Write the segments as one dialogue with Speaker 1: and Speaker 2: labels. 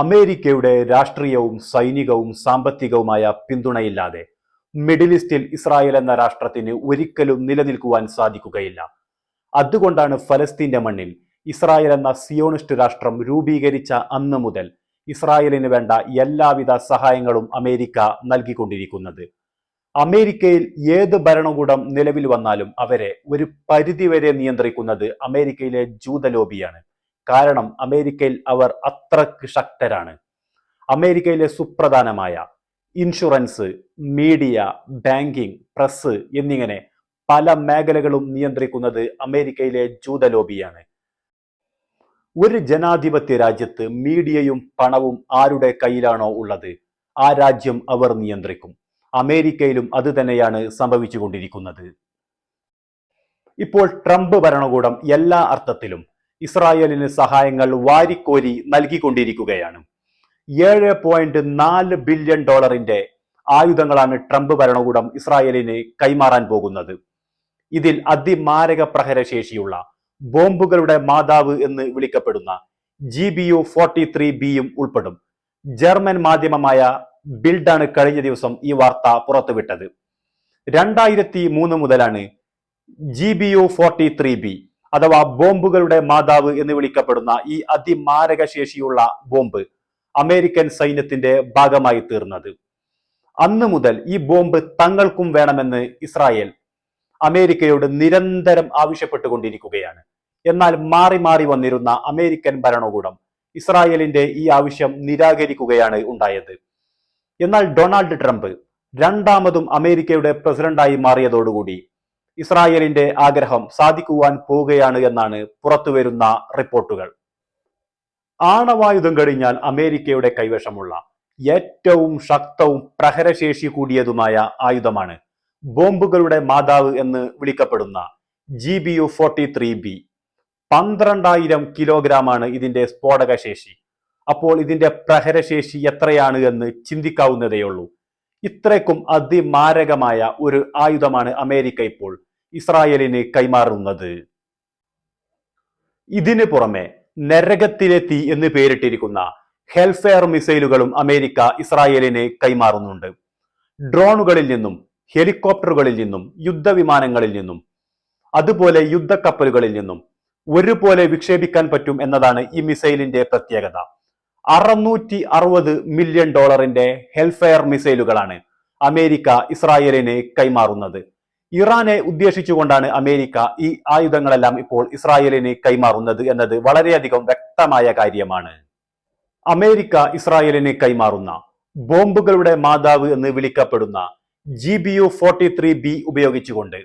Speaker 1: അമേരിക്കയുടെ രാഷ്ട്രീയവും സൈനികവും സാമ്പത്തികവുമായ പിന്തുണയില്ലാതെ മിഡിൽ ഈസ്റ്റിൽ ഇസ്രായേൽ എന്ന രാഷ്ട്രത്തിന് ഒരിക്കലും നിലനിൽക്കുവാൻ സാധിക്കുകയില്ല. അതുകൊണ്ടാണ് ഫലസ്തീന്റെ മണ്ണിൽ ഇസ്രായേൽ എന്ന സിയോണിസ്റ്റ് രാഷ്ട്രം രൂപീകരിച്ച അന്ന് മുതൽ ഇസ്രായേലിന് വേണ്ട എല്ലാവിധ സഹായങ്ങളും അമേരിക്ക നൽകിക്കൊണ്ടിരിക്കുന്നത്. അമേരിക്കയിൽ ഏത് ഭരണകൂടം നിലവിൽ വന്നാലും അവരെ ഒരു പരിധിവരെ നിയന്ത്രിക്കുന്നത് അമേരിക്കയിലെ ജൂത ലോബിയാണ്. കാരണം അമേരിക്കയിൽ അവർ അത്രയ്ക്ക് ശക്തരാണ്. അമേരിക്കയിലെ സുപ്രധാനമായ ഇൻഷുറൻസ് മീഡിയ ബാങ്കിംഗ് പ്രസ് എന്നിങ്ങനെ പല മേഖലകളും നിയന്ത്രിക്കുന്നത് അമേരിക്കയിലെ ജൂത ലോബിയാണ്. ഒരു ജനാധിപത്യ രാജ്യത്ത് മീഡിയയും പണവും ആരുടെ കയ്യിലാണോ ഉള്ളത് ആ രാജ്യം അവർ നിയന്ത്രിക്കും. അമേരിക്കയിലും അത് തന്നെയാണ് സംഭവിച്ചുകൊണ്ടിരിക്കുന്നത്. ഇപ്പോൾ ട്രംപ് ഭരണകൂടം എല്ലാ അർത്ഥത്തിലും ഇസ്രായേലിന് സഹായങ്ങൾ വാരിക്കോരി നൽകിക്കൊണ്ടിരിക്കുകയാണ്. ഏഴ് പോയിന്റ് നാല് ബില്യൺ ഡോളറിന്റെ ആയുധങ്ങളാണ് ട്രംപ് ഭരണകൂടം ഇസ്രായേലിന് കൈമാറാൻ പോകുന്നത്. ഇതിൽ അതിമാരക പ്രഹരശേഷിയുള്ള ബോംബുകളുടെ മാതാവ് എന്ന് വിളിക്കപ്പെടുന്ന G B U forty three ബിയും ഉൾപ്പെടും. ജർമ്മൻ മാധ്യമമായ ബിൽഡാണ് കഴിഞ്ഞ ദിവസം ഈ വാർത്ത പുറത്തുവിട്ടത്. രണ്ടായിരത്തി മൂന്ന് മുതലാണ് G B U forty three B അഥവാ ബോംബുകളുടെ മാതാവ് എന്ന് വിളിക്കപ്പെടുന്ന ഈ അതിമാരക ശേഷിയുള്ള ബോംബ് അമേരിക്കൻ സൈന്യത്തിന്റെ ഭാഗമായി തീർന്നത്. അന്ന് മുതൽ ഈ ബോംബ് തങ്ങൾക്കും വേണമെന്ന് ഇസ്രായേൽ അമേരിക്കയോട് നിരന്തരം ആവശ്യപ്പെട്ടുകൊണ്ടിരിക്കുകയാണ്. എന്നാൽ മാറി മാറി വന്നിരുന്ന അമേരിക്കൻ ഭരണകൂടം ഇസ്രായേലിന്റെ ഈ ആവശ്യം നിരാകരിക്കുകയാണ് ഉണ്ടായത്. എന്നാൽ ഡൊണാൾഡ് ട്രംപ് രണ്ടാമതും അമേരിക്കയുടെ പ്രസിഡന്റായി മാറിയതോടുകൂടി ഇസ്രായേലിന്റെ ആഗ്രഹം സാധിക്കുവാൻ പോവുകയാണ് എന്നാണ് പുറത്തുവരുന്ന റിപ്പോർട്ടുകൾ. ആണവായുധം കഴിഞ്ഞാൽ അമേരിക്കയുടെ കൈവശമുള്ള ഏറ്റവും ശക്തവും പ്രഹരശേഷി കൂടിയതുമായ ആയുധമാണ് ബോംബുകളുടെ മാതാവ് എന്ന് വിളിക്കപ്പെടുന്ന G B U forty three B പന്ത്രണ്ടായിരം കിലോഗ്രാമാണ് ഇതിന്റെ സ്ഫോടക ശേഷി അപ്പോൾ ഇതിന്റെ പ്രഹരശേഷി എത്രയാണ് എന്ന് ചിന്തിക്കാവുന്നതേയുള്ളൂ. ഇത്രയ്ക്കും അതിമാരകമായ ഒരു ആയുധമാണ് അമേരിക്ക ഇപ്പോൾ ഇസ്രായേലിന് കൈമാറുന്നത്. ഇതിനു പുറമെ നരകത്തിലെ തീ എന്ന് പേരിട്ടിരിക്കുന്ന ഹെൽഫെയർ മിസൈലുകളും അമേരിക്ക ഇസ്രായേലിന് കൈമാറുന്നുണ്ട്. ഡ്രോണുകളിൽ നിന്നും ഹെലികോപ്റ്ററുകളിൽ നിന്നും യുദ്ധവിമാനങ്ങളിൽ നിന്നും അതുപോലെ യുദ്ധക്കപ്പലുകളിൽ നിന്നും ഒരുപോലെ വിക്ഷേപിക്കാൻ പറ്റും എന്നതാണ് ഈ മിസൈലിന്റെ പ്രത്യേകത. അറുന്നൂറ്റി അറുപത് മില്യൺ ഡോളറിന്റെ ഹെൽഫെയർ മിസൈലുകളാണ് അമേരിക്ക ഇസ്രായേലിന് കൈമാറുന്നത്. ഇറാനെ ഉദ്ദേശിച്ചുകൊണ്ടാണ് അമേരിക്ക ഈ ആയുധങ്ങളെല്ലാം ഇപ്പോൾ ഇസ്രായേലിന് കൈമാറുന്നത് എന്നത് വളരെയധികം വ്യക്തമായ കാര്യമാണ്. അമേരിക്ക ഇസ്രായേലിന് കൈമാറുന്ന ബോംബുകളുടെ മാതാവ് എന്ന് വിളിക്കപ്പെടുന്ന G B U forty three B ഉപയോഗിച്ചുകൊണ്ട്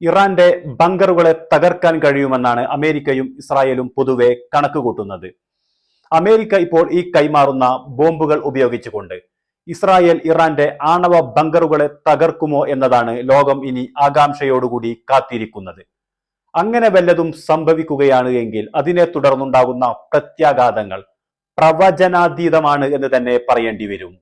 Speaker 1: ഇറാന്റെ ബങ്കറുകളെ തകർക്കാൻ കഴിയുമെന്നാണ് അമേരിക്കയും ഇസ്രായേലും പൊതുവെ കണക്കുകൂട്ടുന്നത്. അമേരിക്ക ഇപ്പോൾ ഈ കൈമാറുന്ന ബോംബുകൾ ഉപയോഗിച്ചുകൊണ്ട് ഇസ്രായേൽ ഇറാന്റെ ആണവ ബങ്കറുകളെ തകർക്കുമോ എന്നതാണ് ലോകം ഇനി ആകാംക്ഷയോടുകൂടി കാത്തിരിക്കുന്നത്. അങ്ങനെ വല്ലതും സംഭവിക്കുകയാണ് എങ്കിൽ അതിനെ തുടർന്നുണ്ടാകുന്ന പ്രത്യാഘാതങ്ങൾ പ്രവചനാതീതമാണ് എന്ന് തന്നെ പറയേണ്ടി വരും.